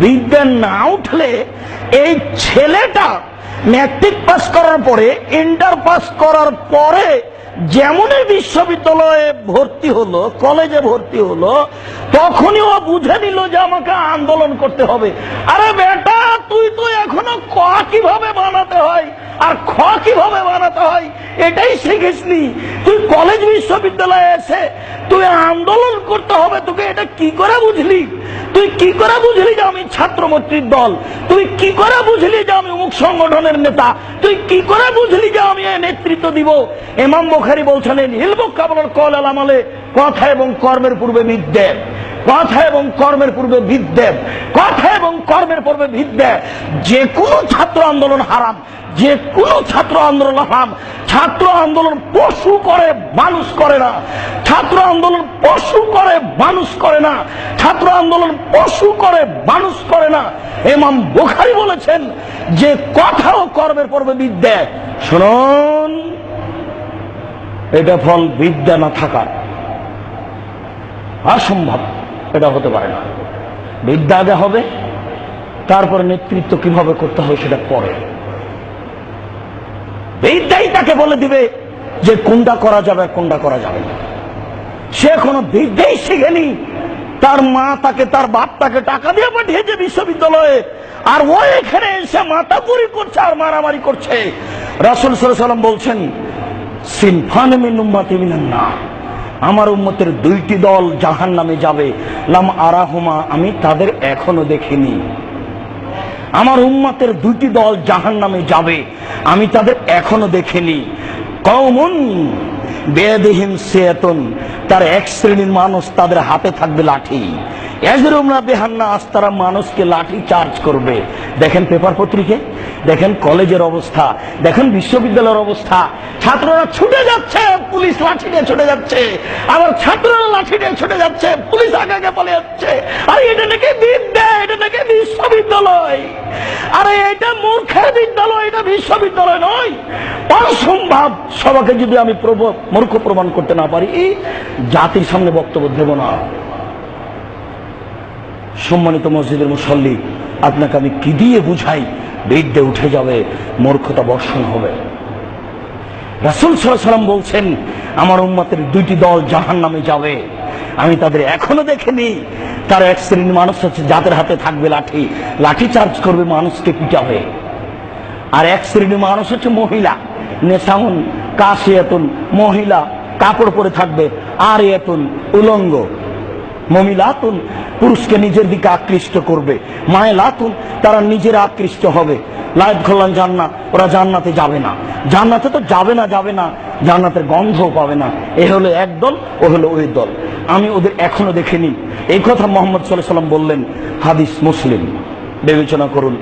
বিদ্যা না উঠলে এই ছেলেটা ম্যাট্রিক পাস করার পরে, ইন্টার পাস করার পরে যেমনই বিশ্ববিদ্যালয়ে ভর্তি হলো, কলেজে ভর্তি হলো, তখনই ও বুঝে নিল যে আমাকে আন্দোলন করতে হবে। আরে বেটা, তুই তো এখনও ক কীভাবে বানাতে হয় আর খ কীভাবে বানাতে হয়, এটাই শিখিসনি। তুই কলেজ বিশ্ববিদ্যালয়ে এসে, তুই আন্দোলন করতে হবে? তোকে এটা কি করে বুঝলি? তুই কি করে বুঝলি যে আমি ছাত্রমৈত্রীর দল? তুই কি করে বুঝলি যে আমি অমুক সংগঠনের নেতা? তুই কি করে বুঝলি যে আমি নেতৃত্ব দিব? এমাম বোখারি বলছেন হিলবক কাবলার কল আলামালে, কথা এবং কর্মের পূর্বে বিদ্যে কথা এবং কর্মের পূর্বে বিদ্যে কথা এবং কর্মের পূর্বে বিদ্যে যে কোনো ছাত্র আন্দোলন হারাম, যে কোনো ছাত্র আন্দোলন হারাম। ছাত্র আন্দোলন পশু করে, মানুষ করে না। ছাত্র আন্দোলন পশু করে, মানুষ করে না। ছাত্র আন্দোলন পশু করে, মানুষ করে না। এমাম বোখারি বলেছেন যে কথা ও কর্মের পর্বে বিদ্যা শুনুন, এটা ফল বিদ্যা না থাকার অসম্ভব। এটা হতে পারে না। বিদ্যা আগে হবে, তারপরে নেতৃত্ব কীভাবে করতে হবে সেটা পরে। বিদ্যাই তাকে বলে দিবে যে কোনটা করা যাবে কোনটা করা যাবে না। সে কোনো বিদ্যাই শিখেনি। তার মা তাকে, তার বাপ তাকে টাকা দিয়ে পাঠিয়েছে বিশ্ববিদ্যালয়ে। আর ও এখানে এসে মাতাপুরি করছে আর মারামারি করছে। রাসুল সাল্লাম বলছেন, সিনফান মিন উম্মাতি মিনান নার। আমার উম্মতের দুইটি দল জাহান নামে যাবে। লাম আরাহুমা, আমি তাদের এখনও দেখিনি। আমার উম্মাতের দুইটি দল জাহান নামে যাবে, আমি তাদের এখনও দেখিনি। কমন বেদহীন সেতন তার এক শ্রেণির মানুষ তাদের হাতে থাকবে লাঠি। এজরুমরা বেহান্না আস্তারা মানুষকে লাঠি চার্জ করবে। দেখেন পেপার পত্রিকে দেখেন কলেজের অবস্থা, দেখেন বিশ্ববিদ্যালয়ের অবস্থা। ছাত্ররা ছুটে যাচ্ছে, পুলিশ লাঠি নিয়ে ছুটে যাচ্ছে। আবার ছাত্ররা লাঠি নিয়ে ছুটে যাচ্ছে, পুলিশ আগে আগে বলে যাচ্ছে। আর এটা নাকি বিদ্যা, এটা নাকি বিশ্ববিদ্যালয়। আরে এটা মূর্খের বিদ্যালয়, এটা বিশ্ববিদ্যালয় নয়। অসম্ভব সবাকে যদি আমি মূর্খ প্রমাণ করতে না পারি, জাতির সামনে বক্তব্য দেব না। সম্মানিত মসজিদের মুসল্লি, আপনাকে আমি কি দিয়ে বুঝাই? বিদ্যে উঠে যাবে, মূর্খতা বর্ষণ হবে। রাসুল সাল্লাম বলছেন, আমার উম্মতের দুইটি দল জাহান নামে যাবে। আমি তাদের এখনও দেখিনি। তার এক শ্রেণির মানুষ হচ্ছে, যাদের হাতে থাকবে লাঠি। লাঠি চার্জ করবে মানুষকে পিটাবে। আর এক শ্রেণির মানুষ হচ্ছে মহিলা। নেশাউন কাশিয়াতুন, মহিলা, কাপড় পরে থাকবে আর এতুন উলঙ্গ। মমিলাতুন, পুরুষকে নিজের দিকে আকৃষ্ট করবে। মায়ে লাতুন তারা নিজেরা আকৃষ্ট হবে। লাইফ খোলান জান্নাত, ওরা জান্নাতে যাবে না। জান্নাতে তো যাবে না যাবে না। জান্নাতের গন্ধও পাবে না। এ হলো এক দল, ও হলো ওই দল। আমি ওদের এখনও দেখিনি। এই কথা মোহাম্মদ সাল্লাহ সাল্লাম বললেন, হাদিস মুসলিম। বিবেচনা করুন।